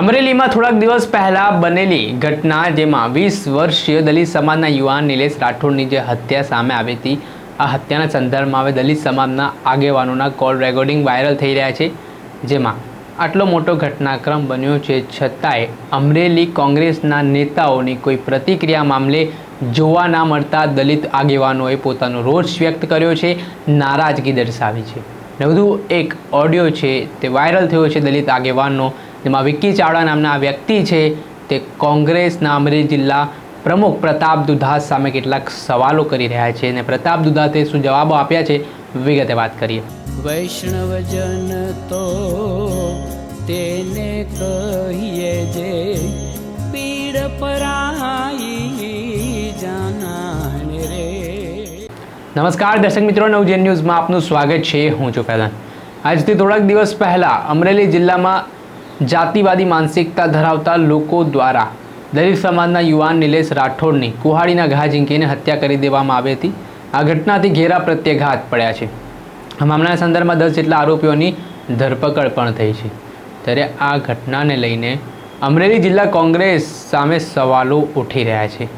અમરેલીમાં થોડાક દિવસ પહેલા બનેલી ઘટના જેમાં વીસ વર્ષીય દલિત સમાજના યુવાન નિલેશ રાઠોડની જે હત્યા સામે આવી હતી, આ હત્યાના સંદર્ભમાં હવે દલિત સમાજના આગેવાનોના કોલ રેકોર્ડિંગ વાયરલ થઈ રહ્યા છે, જેમાં આટલો મોટો ઘટનાક્રમ બન્યો છે. છતાંય અમરેલી કોંગ્રેસના નેતાઓની કોઈ પ્રતિક્રિયા મામલે જોવા ના મળતા દલિત આગેવાનોએ પોતાનો રોષ વ્યક્ત કર્યો છે, નારાજગી દર્શાવી છે. વધુ એક ઓડિયો છે તે વાયરલ થયો છે દલિત આગેવાનનો. જેમાં વિક્કી ચાવડા નામના વ્યક્તિ છે તે કોંગ્રેસના અમરેલી જિલ્લા પ્રમુખ પ્રતાપ દુધાસ સામે કેટલાક સવાલો કરી રહ્યા છે અને પ્રતાપ દુધાસે શું જવાબો આપ્યા છે વિગતે વાત કરીએ. વૈષ્ણવજન તો તેને કહીએ જે પીડ પરાઈ જાનાને રે. નમસ્કાર દર્શક મિત્રો નવજેન ન્યૂઝમાં આપનું સ્વાગત છે. હું છું ફેલન આજથી થોડાક દિવસ પહેલાં અમરેલી જિલ્લામાં જાતિવાદી માનસિકતા ધરાવતા લોકો દ્વારા દલિત સમાજના યુવાન નિલેશ રાઠોડની કુહાડીના ઘા ઝીંકીને હત્યા કરી દેવામાં આવી હતી. આ ઘટનાથી ઘેરા પ્રત્યાઘાત પડ્યા છે. મામલાના સંદર્ભમાં દસ જેટલા આરોપીઓની ધરપકડ પણ થઈ છે. ત્યારે આ ઘટનાને લઈને અમરેલી જિલ્લા કોંગ્રેસ સામે સવાલો ઉઠી રહ્યા છે.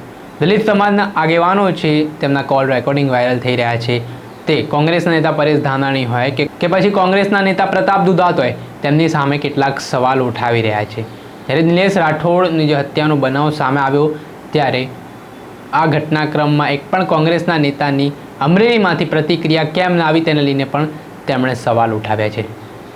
દલિત સમાજના આગેવાનો છે, તેમના કોલ રેકોર્ડિંગ વાયરલ થઈ રહ્યા છે. તે કોંગ્રેસના નેતા પરેશ ધાનાણી હોય કે પછી કોંગ્રેસના નેતા પ્રતાપ દુધાત હોય, તેમની સામે કેટલાક સવાલ ઉઠાવી રહ્યા છે. જ્યારે નિલેશ રાઠોડની જે હત્યાનો બનાવ સામે આવ્યો, ત્યારે આ ઘટનાક્રમમાં એક પણ કોંગ્રેસના નેતાની અમરેલીમાંથી પ્રતિક્રિયા કેમ આવી તેને લઈને પણ તેમણે સવાલ ઉઠાવ્યા છે.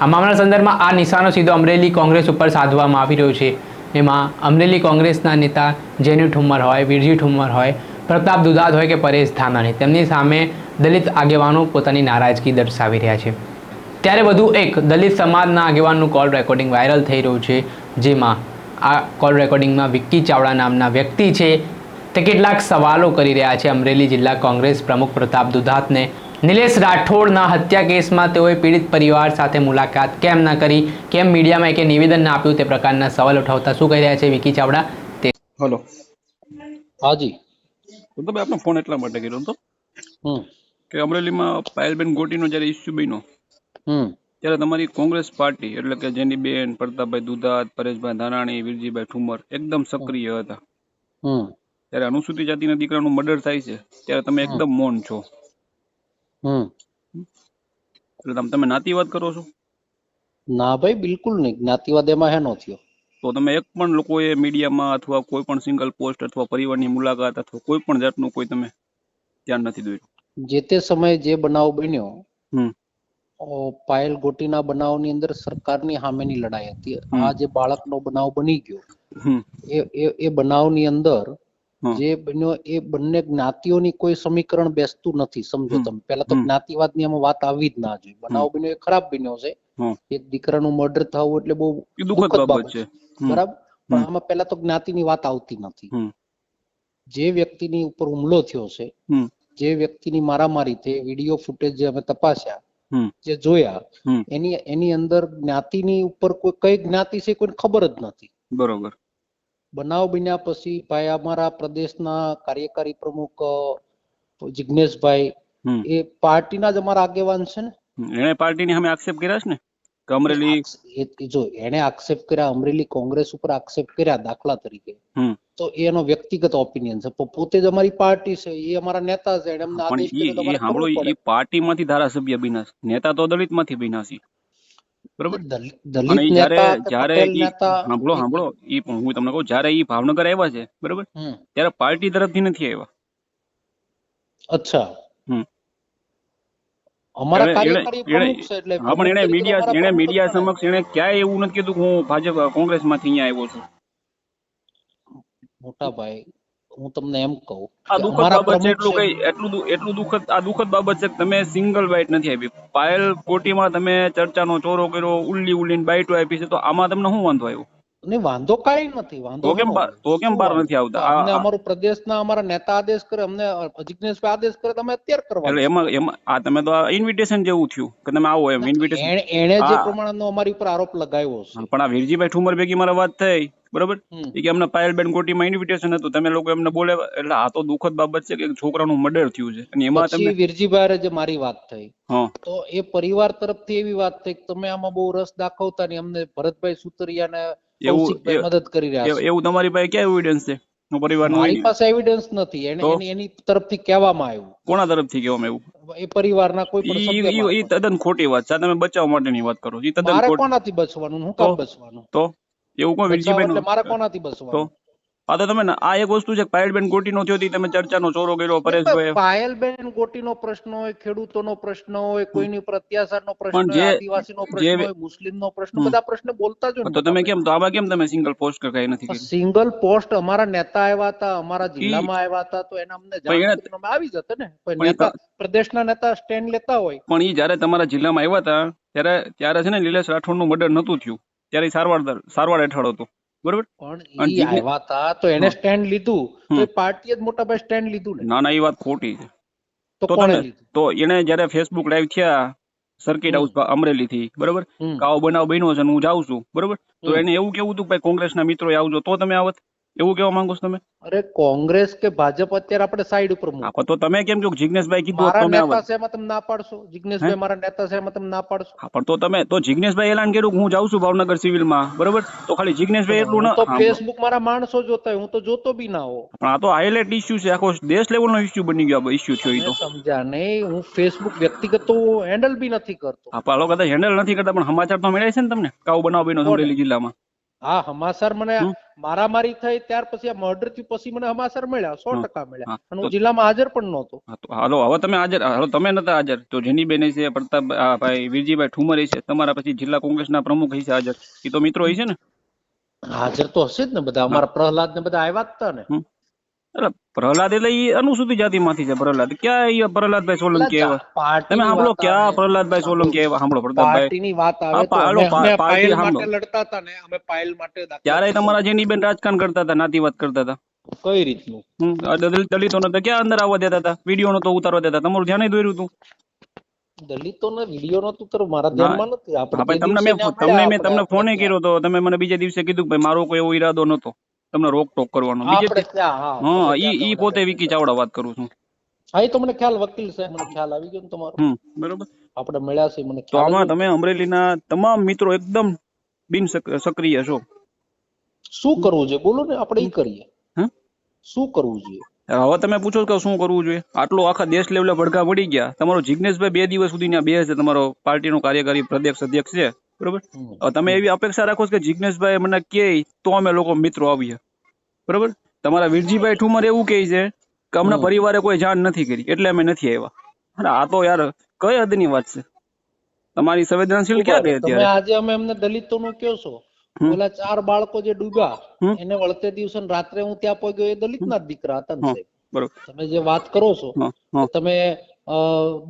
આ મામલા સંદર્ભમાં આ નિશાનો સીધો અમરેલી કોંગ્રેસ ઉપર સાધવામાં આવી રહ્યો છે. એમાં અમરેલી કોંગ્રેસના નેતા જેની ઠુમ્મર હોય, વીરજી ઠુમ્મર હોય, પ્રતાપ દુધાત હોય કે પરેશ ધાનાણી, તેમની સામે દલિત આગેવાનો પોતાની નારાજગી દર્શાવી રહ્યા છે. ત્યારે વધુ એક દલિત સમાજના આગેવાનનું કોલ રેકોર્ડિંગ વાયરલ થઈ રહ્યું છે જેમાં આ કોલ રેકોર્ડિંગમાં વિક્કી ચાવડા નામના વ્યક્તિ છે. તે કેટલાક સવાલો કરી રહ્યા છે. અમરેલી જિલ્લા કોંગ્રેસ પ્રમુખ પ્રતાપ દુધાતને નિલેશ રાઠોડના હત્યા કેસમાં તેઓએ પીડિત પરિવાર સાથે મુલાકાત કેમ ના કરી કેમ મીડિયામાં એક નિવેદન ના આપ્યું તે પ્રકારના સવાલ ઉઠાવતા શું કહી રહ્યા છે વિકી ચાવડા? તે હેલો. હાજી તો તમે આપનો ફોન એટલા માટે કર્યો હતો હમ. કે અમરેલીમાં પાયલબેન ગોટીનો જ્યારે ઇસ્યુ બન્યો ત્યારે તમારી કોંગ્રેસ પાર્ટી એટલે કે જેની બેન પ્રતાપભાઈ દુધાત પરેશભાઈ ધાનાણી વીરજીભાઈ ઠુમર એકદમ સક્રિય હતા. ત્યારે અનુસૂચિત જાતિના દીકરાનું મર્ડર થાય છે ત્યારે તમે એકદમ મૌન છો. હમ. એટલે તમે તમે નાતીવાદ કરો છો? ના ભાઈ બિલકુલ નહીં. જ્ઞાતિવાદ એમાં હેનો થયો. તો તમે એક પણ લોકોએ મીડિયામાં અથવા કોઈ પણ સિંગલ પોસ્ટ અથવા પરિવારની મુલાકાત અથવા કોઈ પણ જાતનું કોઈ તમે ધ્યાન નથી દોર્યું? જે તે સમયે જે બનાવ બન્યો પાયલ ગોટીના બનાવની અંદર સરકારની સામેની લડાઈ હતી. આ જે બાળકનો બનાવ બની ગયો એ એ બનાવની અંદર જે બન્યો એ બંને જ્ઞાતિઓની કોઈ સમીકરણ બેસતું નથી સમજો તમે. પહેલા તો જ્ઞાતિવાદની આમાં વાત આવી જ ના જોઈએ. બનાવ બન્યો એ ખરાબ બન્યો છે. એક દીકરાનું મર્ડર થવું એટલે બહુ દુઃખદ બાબત છે. બરાબર? પણ આમાં પહેલા તો જ્ઞાતિની વાત આવતી નથી. જે વ્યક્તિની ઉપર હુમલો થયો છે. જે વ્યક્તિની મારામારી થઈ વીડિયો ફૂટેજ જે અમે તપાસ્યા જે જોયા એની એની અંદર જ્ઞાતિની ઉપર કોઈ કઈ જ્ઞાતિ છે કોઈને ખબર જ નથી. બરોબર. બનાવ બન્યા પછી ભાઈ અમારા પ્રદેશના કાર્યકારી પ્રમુખ જિગ્નેશભાઈ જિજ્ઞેશભાઈ. એ પાર્ટીના જ અમારા આગેવાન છે ને? એને પાર્ટીની સામે આક્ષેપ કર્યા છે ને? કે અમરેલી એ- એ જો એને આક્ષેપ કર્યા અમરેલી કોંગ્રેસ ઉપર આક્ષેપ કર્યા દાખલા તરીકે. તો એનો વ્યક્તિગત ઓપિનિયન છે. પોતે જ અમારી પાર્ટી છે એ અમારા નેતા છે એને અમને આદેશ કર્યો અમારે સાંભળો કરવું પાર્ટીમાંથી ધારાસભ્ય બન્યા નેતા તો દલિતમાંથી માંથી છે. બરોબર? દલિત નેતા જ્યારે સાંભળો સાંભળો એ હું તમને કહું જ્યારે એ ભાવનગર આવ્યા છે બરોબર? ત્યારે પાર્ટી તરફથી નથી આવ્યા. અચ્છા. અમારા કાર્યકારી પ્રમુખ છે એટલે હા પણ એને મીડિયા એને મીડિયા સમક્ષ એને ક્યાંય એવું નથી કીધું કે હું ભાજપ કોંગ્રેસમાંથી અહીંયા આવ્યો છું. મોટા ભાઈ હું તમને એમ કહું આ દુઃખદ બાબત છે એટલું કઈ એટલું એટલું દુઃખદ આ દુઃખદ બાબત છે કે તમે સિંગલ બાઇટ નથી આપી. પાયલ કોટીમાં તમે ચર્ચાનો ચોરો કર્યો ઉલ્લી ઉલ્લીને બાઇટો આપી છે તો આમાં તમને શું વાંધો આવ્યો? ને વાંધો કાઈ નથી વાંધો તો કેમ? તો કેમ બહાર નથી આવતા? અમને અમારું પ્રદેશના અમારા નેતા આદેશ કરે અમને જિજ્ઞેશભાઈ આદેશ કરે તમે અત્યારે કરવા એટલે એમાં એમાં આ તમે તો ઇન્વિટેશન જેવું થયું કે તમે આવો એમ ઇન્વિટેશન એણે જે આ- અમારી ઉપર આરોપ લગાવ્યો છે પણ આ વીરજીભાઈ ઠુમર ભેગી મારા વાત થઈ બરોબર. એ કે અમને પાયલબેન કોટીમાં ઇન્વિટેશન હતું તમે લોકો એમને બોલે એટલે આ તો દુઃખદ બાબત છે કે એક છોકરાનું મર્ડર થયું છે અને એમાં તમે વીરજીભાઈ જે મારી વાત થઈ તો એ પરિવાર તરફથી એવી વાત થઈ કે તમે આમાં બહુ રસ દાખવતા નહીં અમને ભરતભાઈ સુતરિયાને એવું મદદ કરી રહ્યા છે. એવું તમારી પાસે ક્યાં એવિડન્સ છે? પરિવારનો મારી પાસે એવિડન્સ નથી. એને એની તરફથી કહેવામાં આવ્યું. કોના તરફથી કહેવામાં એવું એ પરિવારના કોઈ પણ સભ્ય ઈ તદ્દન ખોટી વાત છે. તમે બચાવ માટેની વાત કરો છો. તદ્દન મારે કોનાથી બચવાનું? હું કામ? બચવાનું? તો? એવું કોઈ વિલજીભાઈ મારે કોનાથી બચવાનું? આ તો તમે આ એક વસ્તુ છે પાયલબેન ગોટીનો થયો હતી તમે ચર્ચાનો ચોરો કર્યો પરેશભાઈ પાયલબેન ગોટીનો પ્રશ્ન હોય ખેડૂતોનો પ્રશ્ન હોય કોઈની અત્યાચારનો પ્રશ્ન હોય આદિવાસીનો પ્રશ્ન હોય મુસ્લિમનો પ્રશ્ન બધા પ્રશ્ન બોલતા જ તો તમે કેમ તો આમાં કેમ તમે સિંગલ પોસ્ટ કઈ નથી સિંગલ પોસ્ટ અમારા નેતા આવ્યા હતા અમારા જિલ્લામાં આવ્યા હતા તો એના અમને જાણ આવી જતા ને. નેતા પ્રદેશના નેતા સ્ટેન્ડ લેતા હોય. પણ એ જ્યારે તમારા જિલ્લામાં આવ્યા હતા ત્યારે ત્યારે છે ને નિલેશ રાઠોડનું મર્ડર નતું થયું. ત્યારે સારવાર સારવાર હેઠળ હતો. બરોબર? પણ એ આવ્યા હતા તો એને સ્ટેન્ડ લીધું. તો પાર્ટીએ જ મોટા ભાઈ સ્ટેન્ડ લીધું ને. ના ના એ વાત ખોટી છે. તો કોણે લીધું? તો એને જયારે ફેસબુક લાઈવ થયા સર્કિટ હાઉસ અમરેલી થી બરોબર? કાવ બનાવ બન્યો છે હું જાઉં છું બરોબર? તો એને એવું કેવું હતું કે કોંગ્રેસ ના મિત્રો આવજો તો તમે આવત. એવું કેવા માંગો છો તમે? અરે કોંગ્રેસ કે ભાજપ અત્યારે આપણે સાઈડ ઉપર મૂકો. તો તમે કેમ કહો જિગ્નેશભાઈ કીધું મારા નેતા છે એમાં તમે ના પાડશો. જિગ્નેશભાઈ મારા નેતા છે એમાં તમે ના પાડશો. હા, પણ તો તમે તો જિગ્નેશભાઈ એલાન કર્યું કે હું જાઉં છું ભાવનગર સિવિલમાં બરોબર? તો ખાલી જિગ્નેશભાઈ એટલું ન તો ફેસબુક મારા માણસો જોતા હોય હું તો જોતો બી ના હો પણ આ તો હાઇલાઇટ ઇશ્યુ છે આખો દેશ લેવલ નો ઇશ્યુ બની ગયો ઇશ્યુ છે એ તો. સમજ્યા નહીં હું ફેસબુક વ્યક્તિગત તો હેન્ડલ બી નથી કરતો. હા પાલો કદાચ હેન્ડલ નથી કરતા પણ સમાચાર તો મળ્યા છે ને તમને? કાવ બનાવ બન્યો અમરેલી જિલ્લામાં. હા હમાસર મને મારામારી થઈ ત્યાર પછી આ મર્ડર થયું પછી મને હમાસર મળ્યા સો ટકા મળ્યા. અને હું જિલ્લામાં હાજર પણ નહોતો. હાલો હવે તમે હાજર હાલો તમે નતા હાજર. તો જેની બેન છે પ્રતાપ ભાઈ વીરજીભાઈ ઠુમર છે તમારા પછી જિલ્લા કોંગ્રેસના પ્રમુખ છે હાજર. એ તો મિત્રો છે ને? હાજર તો હશે જ ને બધા. અમારા પ્રહલાદ ને બધા આવ્યા જ હતા ને. એટલે પ્રહલાદ એટલે એ અનુસૂચિત જાતિમાંથી છે પ્રહલાદ. ક્યાં એ પ્રહલાદભાઈ સોલંકી આવ્યા? તમે સાંભળો ક્યાં પ્રહલાદભાઈ સોલંકી એવા સાંભળો પ્રતાપભાઈ. પાર્ટીની વાત આવે પાર્ટી લડતા હતા ને અમે પાયલ માટે ત્યારે તમારા જેનીબેન રાજકારણ કરતા હતા નાતીવાદ કરતા હતા? કઈ રીતનું? હમ, આ દલિત- દલિતોને તો ક્યાં અંદર આવવા દેતા હતા? વીડિયો નો તો ઉતારવા દેતા તમારું ધ્યાન દોર્યું હતું દલિતોના વીડિયો નો તું મારા ધ્યાનમાં નથી. આપણે તમને મેં તમને મેં તમને ફોને કર્યો તો તમે મને બીજા દિવસે કીધું કે મારો કોઈ એવો ઈરાદો નતો તમને રોક ટોક કરવાનો. હા, ઈ ઈ પોતે વિકી ચાવડા વાત કરું છું. હા એ તો મને ખ્યાલ વકીલ સાહેબ મને ખ્યાલ આવી ગયો ને તમારો. બરોબર. આપણે મળ્યા છે મને તો આમાં તમે અમરેલીના તમામ મિત્રો એકદમ બિન સક- સક્રિય છો. શું કરવું જોઈએ? બોલો ને આપણે ઈ કરીએ? શું કરવું જોઈએ? હવે તમે પૂછો કે શું કરવું જોઈએ? આટલો આખા દેશ લેવલે ભડકા પડી ગયા. તમારો જિગ્નેશભાઈ બે દિવસ સુધી ત્યાં બે છે તમારો પાર્ટીનો કાર્યકારી પ્રદેશ અધ્યક્ષ છે. બરોબર? તમે એવી અપેક્ષા રાખો છો કે જિજ્ઞેશભાઈ મને કહે તો અમે લોકો મિત્રો આવીએ. બરોબર? તમારા વીરજીભાઈ ઠુમર એવું કહે છે કે અમને. પરિવારે કોઈ જાણ નથી કરી એટલે અમે નથી આવ્યા. અને આ તો યાર કઈ હદની વાત છે? તમારી સંવેદનશીલ ક્યાં ગઈ અત્યારે? આજે અમે એમને દલિતોનું કયો છો. ઓલા ચાર બાળકો જે ડૂબ્યા હમ. એને વળતે દિવસે રાત્રે હું ત્યાં પહોંચ્યો એ દલિતના ના દીકરા હતા. બરોબર. તમે જે વાત કરો છો તમે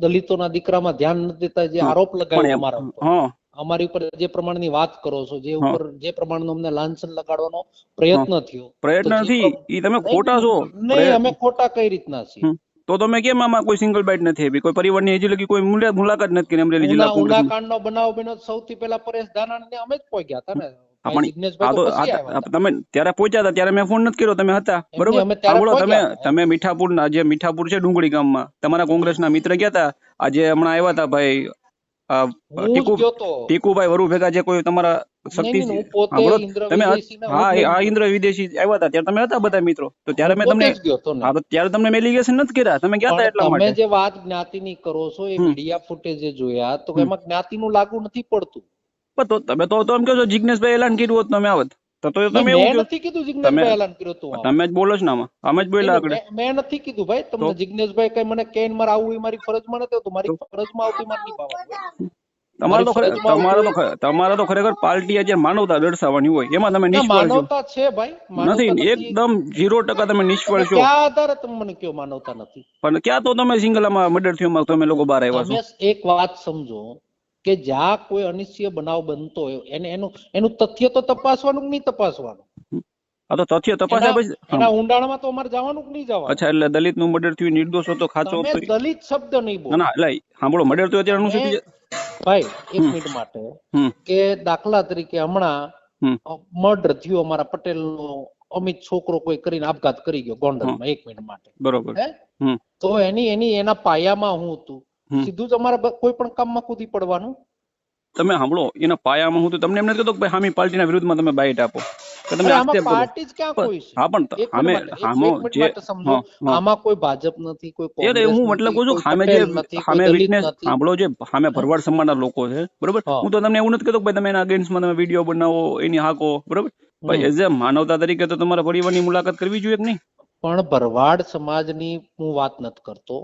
દલિતોના દીકરામાં ધ્યાન નથી દેતા જે આરોપ લગાવ્યો અમારા અમારી ઉપર જે પ્રમાણની વાત કરો છો જે ઉપર જે પ્રમાણનો અમને લાંછન લગાડવાનો પ્રયત્ન થયો. પ્રયત્ન નથી ઈ તમે ખોટા છો. નહીં અમે ખોટા કઈ રીતના છીએ? તો તમે કેમ આમાં કોઈ સિંગલ બાઇટ નથી આપી? કોઈ પરિવારની હજી લગી કોઈ મુલાકાત નથી કરી અમરેલી જિલ્લા ઉના કોંગ્રેસ ઉનાકાંડનો બનાવ બન્યો સૌથી પહેલા પરેશ દાનાણીને અમે જ પહોંચ્યા હતા ને. તમે ત્યારે પહોંચ્યા હતા ત્યારે મેં ફોન નથી કર્યો તમે હતા. બરોબર? સાંભળો તમે તમે મીઠાપુર ના જે મીઠાપુર છે ડુંગળી ગામમાં તમારા કોંગ્રેસના મિત્ર ગયા હતા? આજે હમણાં આવ્યા હતા ભાઈ ટીકુભાઈ વરુ ભેગા જે કોઈ તમારા શક્તિ તમે હા આ ઇન્દ્ર વિદેશી આવ્યા હતા ત્યારે તમે હતા બધા મિત્રો? તો ત્યારે મેં તમને ને. હા ત્યારે તમને મેં એલિગેશન નથી કર્યા? તમે ગયા હતા એટલા માટે? જે વાત જ્ઞાતિની કરો છો એ મીડિયા ફૂટેજ જોયા તો એમાં જ્ઞાતિનું લાગુ નથી પડતું. પણ તો તમે તો તો એમ કહો છો જિજ્ઞેશભાઈ એલાન કર્યું હોત તમે આવત. તો તો તમે એવું નથી કીધું જિગ્નેશભાઈ એલાન કર્યું હતું તમે જ બોલો છો ને આમાં. અમે જ બોલ્યા આગળ. મેં- મેં નથી કીધું ભાઈ. તમને તો? કઈ મને કહીને મારે આવવું એ મારી ફરજમાં નથી આવતું મારી ફરજમાં આવતું એ મારે તમારે તો મારી ખરે- ફરજમાં તમારે તો તમારે તો ખરેખર પાર્ટી આજે માનવતા દર્શાવવાની હોય. એમાં તમે નિષ્ફળ માનવતા છે ભાઈ. નથી. એકદમ ઝીરો ટકા તમે નિષ્ફળ છો. કયા આધારે તમે મને કયો માનવતા નથી? પણ ક્યાં તો તમે સિંગલામાં મર્ડર થયો તમે લોકો બહાર આવ્યા છો? એક વાત સમજો. કે જ્યાં કોઈ અનિશ્ચય બનાવ બનતો હોય એને એનું એનું તથ્ય તો તપાસવાનું કે નહીં તપાસવાનું? આ તો તથ્ય તપાસ્યા પછી એના ઊંડાણમાં તો અમારે જવાનું કે નહીં જવાનું? અચ્છા એટલે દલિતનું મર્ડર થયું નિર્દોષ હતો ખાચો તમે દલિત શબ્દ નહીં બોલો. ના એટલે સાંભળો મર્ડર તો અત્યારે અનુસૂચિત ભાઈ એક મિનિટ માટે. કે દાખલા તરીકે હમણાં મર્ડર થયું અમારા પટેલ નો અમિત છોકરો કોઈ કરીને આપઘાત કરી ગયો ગોંડલમાં એક મિનિટ માટે. બરોબર. તો એની એની એના પાયામાં હું હતું. સીધું જ અમારે કોઈ પણ કામમાં કૂદી પડવાનું. તમે સાંભળો એના પાયામાં હું તો તમને એમ નથી કહેતો કે ભાઈ હામી પાર્ટીના વિરુદ્ધમાં તમે બાઇટ આપો. કે તમે આક્ષેપ આમાં કરો. પાર્ટી જ ક્યાં કોઈ છે? હા પણ એક મિનિટ જે. આમાં કોઈ ભાજપ નથી કોઈ યાર એ હું મતલબ કહું છું સામે જે સામે વિટનેસ સાંભળો જે સામે ભરવાડ સમાજના લોકો છે બરોબર? હું. તો તમને એવું નથી કહેતો કે ભાઈ તમે એના અગેન્સ્ટમાં તમે વીડિયો બનાવો એની હાકો બરોબર? ભાઈ એઝ એ માનવતા તરીકે તો તમારા પરિવારની મુલાકાત કરવી જોઈએ કે નહીં? પણ ભરવાડ સમાજની હું વાત નથી કરતો.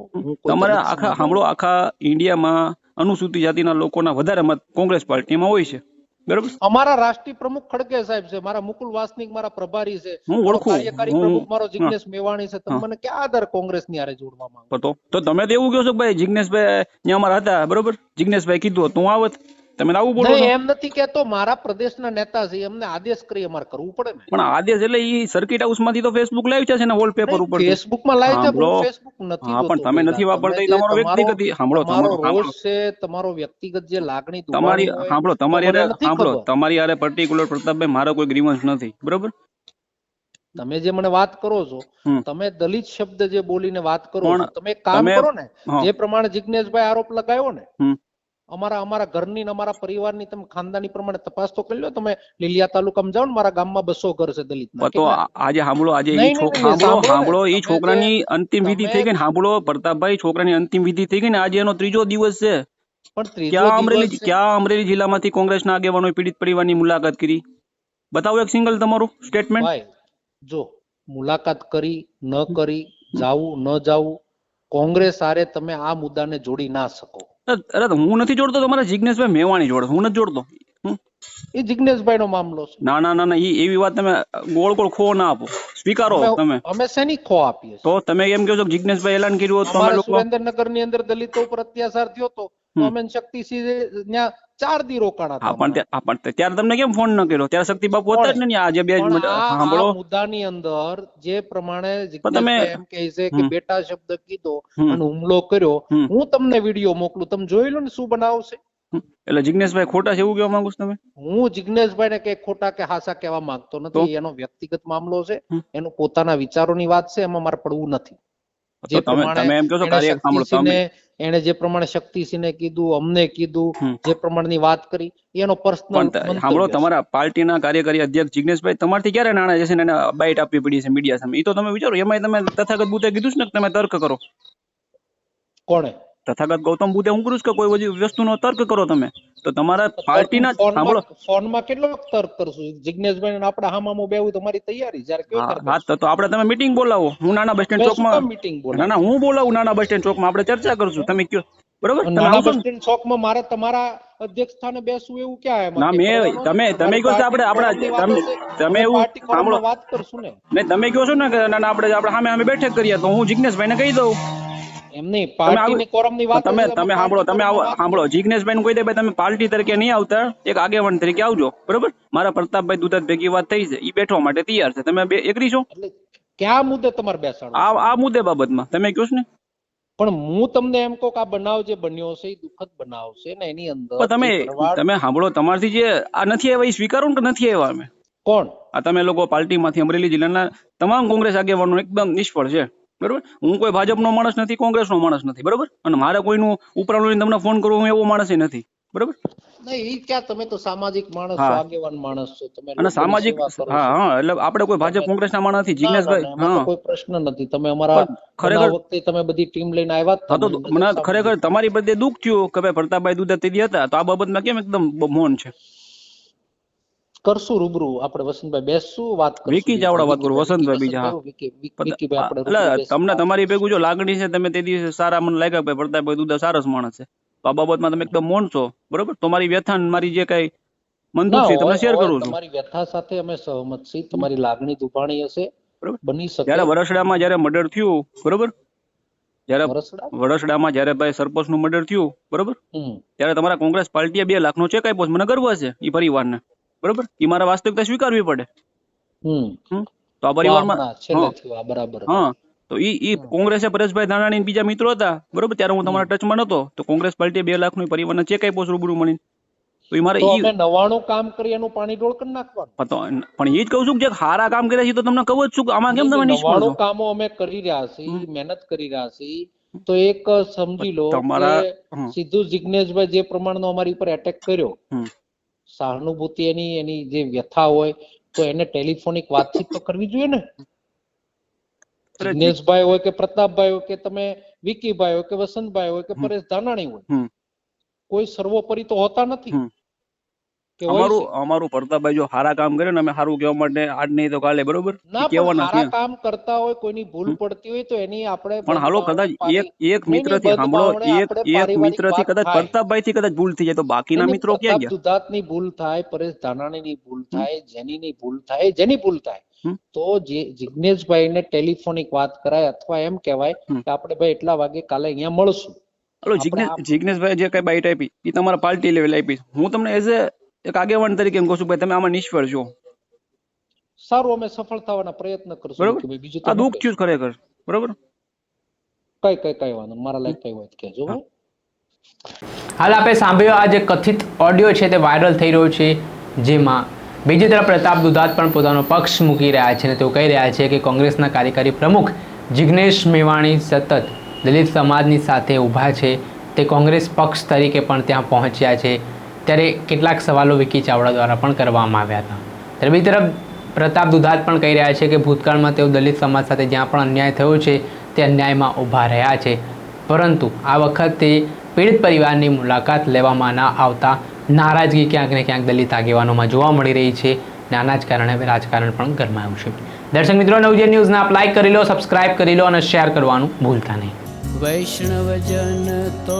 તમારે આખા સાંભળો આખા ઇન્ડિયામાં અનુસૂચિત જાતિના લોકોના વધારે મત કોંગ્રેસ પાર્ટીમાં હોય છે. બરોબર? અમારા રાષ્ટ્રીય પ્રમુખ ખડકે સાહેબ છે મારા મુકુલ વાસનિક મારા પ્રભારી છે. હું ઓળખું. કાર્યકારી પ્રમુખ મારો જિગ્નેશ મેવાણી છે તમે મને ક્યાં આધાર કોંગ્રેસની આરે જોડવા માંગો? તો તો તમે તો એવું કહો છો ભાઈ જિગ્નેશભાઈ અમારા હતા બરોબર? જિગ્નેશભાઈ કીધું તું તો હું આવત તમે આવું બોલો એમ નથી કેતો મારા પ્રદેશના નેતા છે એમને આદેશ કરી અમારે કરવું પડે ને. પણ આદેશ એટલે ઈ સર્કિટ હાઉસમાંથી તો ફેસબુક લાઈવ છે ને વોલપેપર ઉપર ફેસબુકમાં લાઈવ છે. ફેસબુક નથી હા, પણ તમે નથી વાપરતા તમારો વ્યક્તિગત સાંભળો, તમારો રોષ છે તમારો વ્યક્તિગત જે લાગણી તમારી સાંભળો તમારી સાંભળો તમારી હારે પર્ટિક્યુલર પ્રતાપભાઈ મારો કોઈ ગ્રીવન્સ નથી બરોબર? તમે જે મને વાત કરો છો તમે દલિત શબ્દ જે બોલીને વાત કરો છો તમે કામ કરો ને જે પ્રમાણે જિજ્ઞેશભાઈ આરોપ લગાવ્યો ને. અમારા અમારા ઘરની અમારા પરિવારની તમે ખાનદાની પ્રમાણે તપાસ તો કરી લો. તમે લીલિયા તાલુકામાં જાઓ ને મારા ગામમાં બસો ઘર છે દલિત તો આજે સાંભળો આજે સાંભળો તમે છોકરાની અંતિમ વિધિ થઈ ગઈ ને સાંભળો પ્રતાપભાઈ છોકરાની અંતિમ વિધિ થઈ ગઈ ને આજે એનો ત્રીજો દિવસ છે. ક્યાં અમરેલી. ક્યાં અમરેલી જિલ્લામાંથી કોંગ્રેસના આગેવાનોએ પીડિત પરિવારની મુલાકાત કરી? બતાવો એક સિંગલ તમારું સ્ટેટમેન્ટ જો મુલાકાત કરી ન કરી જાવું ન જાવું કોંગ્રેસ હારે તમે આ મુદ્દાને જોડી ના શકો. અરે હું નથી જોડતો તમારા જિજ્ઞેશભાઈ મેવાણી જોડે હું નથી જોડતો. એ જિજ્ઞેશભાઈ નો મામલો છે. ના ના ના ના એવી વાત તમે ગોળ ગોળ ખો ના આપો. સ્વીકારો તમે. અમે શેની ખો આપીએ તો તમે એમ કહો છો કે જિજ્ઞેશભાઈ એલાન કર્યું હતું સુરેન્દ્રનગરની અંદર દલિતો ઉપર અત્યાચાર થયો તો તો અમે શક્તિસિંહ ત્યાં ચાર દી રોકાણા હા પણ પણ ત્યારે તમને કેમ ફોન ન કર્યો? ત્યારે શક્તિ બાપુ હતા જ ને આજે બે સાંભળો. મુદ્દાની અંદર જે પ્રમાણે તમે- એમ કહે છે કે બેટા શબ્દ કીધો અને હુમલો કર્યો હું તમને વીડિયો મોકલું તમે જોઈ લો ને શું બનાવશે. એટલે જિગ્નેશભાઈ ખોટા છે એવું કહેવા માંગુ છો તમે? હું જિગ્નેશભાઈ ને કઈ ખોટા કે હાસા કહેવા માંગતો નથી એનો વ્યક્તિગત મામલો છે એનો પોતાના વિચારોની વાત છે એમાં મારે પડવું નથી. જે તમે તમે એમ કહો છો કાર્ય સાંભળો તમે એણે જે પ્રમાણે શક્તિસિંહને કીધું અમને કીધું જે પ્રમાણની વાત કરી એનો પર્સનલ સાંભળો તમારા પાર્ટીના કાર્યકારી અધ્યક્ષ જિગ્નેશભાઈ તમારથી ક્યારે નાણાં જશે એને બાઇટ આપવી પડી છે મીડિયા સામે? એ તો તમે વિચારો એમાં તમે તથાગત બુતે કીધું છે ને તમે તર્ક કરો. કોણે? તથાગત ગૌતમ બુદ્ધે હું કરું છું કે કોઈ બધી વસ્તુનો તર્ક કરો તમે? તો તમારા પાર્ટીના સાંભળો ફોનમાં કેટલો તર્ક કરશું? જિજ્ઞેશભાઈ ને આપણે હામામાં બેવું તમારી તૈયારી જ્યારે હા તો આપણે તમે મીટિંગ બોલાવો. હું નાના બસ સ્ટેન્ડ ચોકમાં મીટિંગ બોલાવો? ના ના હું બોલાવું નાના બસ સ્ટેન્ડ ચોકમાં. આપણે ચર્ચા કરશું. તમે કયો બરોબર? નાના બસ સ્ટેન્ડ ચોકમાં મારે તમારા અધ્યક્ષ સ્થાને બેસવું એવું ક્યાં ના, મેં- તમે-. તમે કહો છો આપણે- આપણે- તમે- એવું સાંભળો. વાત કરશું ને? તમે કહો છો ના આપણે આપણે સામે સામે બેઠક કરીએ તો હું જિજ્ઞેશભાઈને કહી દઉં. એમ નહીં પાર્ટીની કોરમની વાત તમે તમે સાંભળો તમે આવો ફોરમમાં વાત સાંભળો કહી દે ભાઈ તમે પાર્ટી તરીકે નહીં આવતા એક આગેવાન તરીકે આવજો. બરોબર? મારા પ્રતાપભાઈ દુધાત ભેગી વાત થઈ છે બેઠવા માટે તૈયાર છે. તમે બે એગ્રી છો? કયા મુદ્દે તમારે બેસાડવું? આ આ મુદ્દે બાબતમાં. તમે કહો ને? પણ હું તમને એમ કહું કે આ બનાવ જે બન્યો છે એ દુઃખદ બનાવ છે ને એની અંદર તમે તમે સાંભળો તમારથી જે આ નથી આવ્યા એ સ્વીકારો ને કે નથી આવ્યા અમે? કોણ? આ તમે લોકો પાર્ટીમાંથી અમરેલી જિલ્લાના તમામ કોંગ્રેસ આગેવાનો એકદમ નિષ્ફળ છે. બરોબર? હું કોઈ ભાજપનો માણસ નથી કોંગ્રેસનો માણસ નથી બરોબર? અને મારે કોઈનું ઉપરાણું તમને ફોન કરવો હું એવો માણસ નથી બરોબર? નહીં ક્યાં તમે તો સામાજિક માણસ. છો આગેવાન માણસ છો તમે અને સામાજિક. હા હા એટલે આપણે કોઈ ભાજપ કોંગ્રેસના માણસ નથી જિજ્ઞેશભાઈ હા. કોઈ પ્રશ્ન નથી. તમે અમારા ખરેખર- વખતે તમે બધી ટીમ લઈને આવ્યા તો મને ખરેખર તમારી બધે દુઃખ થયું કે ભાઈ પ્રતાપભાઈ દુધા તેદી હતા તો આ બાબતમાં કેમ એકદમ મૌન છે? કરશું રૂબરૂ. આપણે વસંતભાઈ બેસશું વાત કરશું. વિકી ચાવડા વાત કરું, વસંતભાઈ બીજા. વિકી વિકી- વિકીભાઈ આપણે તમને તમારી ભેગું જો લાગણી છે તમે તે દિવસે સારા મને લાગ્યા ભાઈ પ્રતાપભાઈ દુદા સારસ માણસ છે. તો આ બાબતમાં તમે એકદમ મૌન છો. બરોબર? તમારી વ્યથા મારી જે કઈ મંદિર છે તમને શેર કરું છું. તમારી વ્યથા સાથે અમે સહમત છીએ. તમારી લાગણી દુભાણી હશે. બની શકે. જયારે વરસડામાં જ્યારે મર્ડર થયું બરોબર? જ્યારે? વડસડામાં જયારે ભાઈ સરપંચનું મર્ડર થયું બરોબર. ત્યારે તમારા કોંગ્રેસ પાર્ટીએ બે લાખ નો ચેક આપ્યો મને ગર્વ છે એ પરિવારને. બરોબર? એ મારા વાસ્તવિકતા સ્વીકારવી પડે? તો આ પરિવારમાં બરાબર હા. તો ઈ ઈ કોંગ્રેસે પરેશભાઈ ધાનાણી બીજા મિત્રો હતા બરોબર? ત્યારે હું તમારા ટચમાં નતો. તો કોંગ્રેસ પાર્ટીએ બે લાખનું પરિવારને ચેક આપ્યો રૂબરૂ મળીને. તો એ મારે ઈ નવાણું કામ કરી એનું પાણી ડોળ કરી નાખવાનું. પણ એ જ કહું છું કે હારા કામ કર્યા છે તો તમને કહું જ છું આમાં કેમ તમે નવાણું કામો અમે કરી રહ્યા છીએ મહેનત કરી રહ્યા છીએ. તો એક સમજી લો તમારા-. સીધું જિજ્ઞેશભાઈ જે પ્રમાણનો અમારી ઉપર એટેક કર્યો. સહાનુભૂતિ એની એની જે વ્યથા હોય તો એને ટેલિફોનિક વાતચીત તો કરવી જોઈએ ને? જિજ્ઞેશભાઈ હોય કે પ્રતાપભાઈ હોય કે તમે વિકીભાઈ હોય કે વસંતભાઈ હોય કે. પરેશ ધાનાણી હોય કોઈ સર્વોપરી તો હોતા નથી. અમારું અમારું પ્રતાપભાઈ જો સારા કામ કરે ને અમે સારું કહેવા માટે આજ નહીં તો કાલે બરોબર? ના એ સારા કામ કરતા હોય કોઈની ભૂલ પડતી હોય તો એની આપણે પણ હાલો કદાચ એક એક મિત્રથી સાંભળો એક એક મિત્રથી કદાચ. પ્રતાપભાઈ થી કદાચ ભૂલ થઈ જાય તો બાકીના મિત્રો ક્યાં ગયા ગયા? દુધાતની ભૂલ થાય પરેશ ધાનાણીની ભૂલ થાય જેનીની ભૂલ થાય જેની ભૂલ થાય તો જે જિજ્ઞેશભાઈને ટેલિફોનિક વાત કરાય અથવા એમ કહેવાય. કે આપણે ભાઈ એટલા વાગે કાલે અહીંયા મળશું. હલો જિજ્ઞેશ જિજ્ઞેશભાઈ જે કઈ બાઈટ આપી એ તમારા પાર્ટી લેવલ આપી. હું તમને એઝ એ એક આગેવાન તરીકે એમ કહું છું ભાઈ તમે આમાં નિષ્ફળ છો. સારું અમે સફળ થવાના પ્રયત્ન કરશું. બરોબર. બીજું આ દુઃખ થયું ખરેખર. બરોબર? કઈ કઈ કઈ વાંધો મારા લાયક કઈ હોય તો કહેજો હાલ આપણે સાંભળ્યો આ જે કથિત ઓડિયો છે તે વાયરલ થઈ રહ્યો છે જેમાં બીજી તરફ પ્રતાપ દુધાત પણ પોતાનો પક્ષ મૂકી રહ્યા છે અને તેઓ કહી રહ્યા છે કે કોંગ્રેસના કાર્યકારી પ્રમુખ જિગ્નેશ મેવાણી સતત દલિત સમાજની સાથે ઊભા છે. તે કોંગ્રેસ પક્ષ તરીકે પણ ત્યાં પહોંચ્યા છે. ત્યારે કેટલાક સવાલો વિકી ચાવડા દ્વારા પણ કરવામાં આવ્યા હતા. ત્યારે બીજી તરફ પ્રતાપ દુધાત પણ કહી રહ્યા છે કે ભૂતકાળમાં તેઓ દલિત સમાજ સાથે જ્યાં પણ અન્યાય થયો છે, તે અન્યાયમાં ઊભા રહ્યા છે. પરંતુ આ વખતે પીડિત પરિવારની મુલાકાત લેવામાં ના આવતા નારાજગી ક્યાંક ને ક્યાંક દલિત આગેવાનોમાં જોવા મળી રહી છે. અને આના જ કારણે રાજકારણ પણ ગરમાયું છે. દર્શક મિત્રો નવજે ન્યૂઝને આપ લાઇક કરી લો સબસ્ક્રાઇબ કરી લો અને શેર કરવાનું ભૂલતા નહીં. વૈષ્ણવજન તો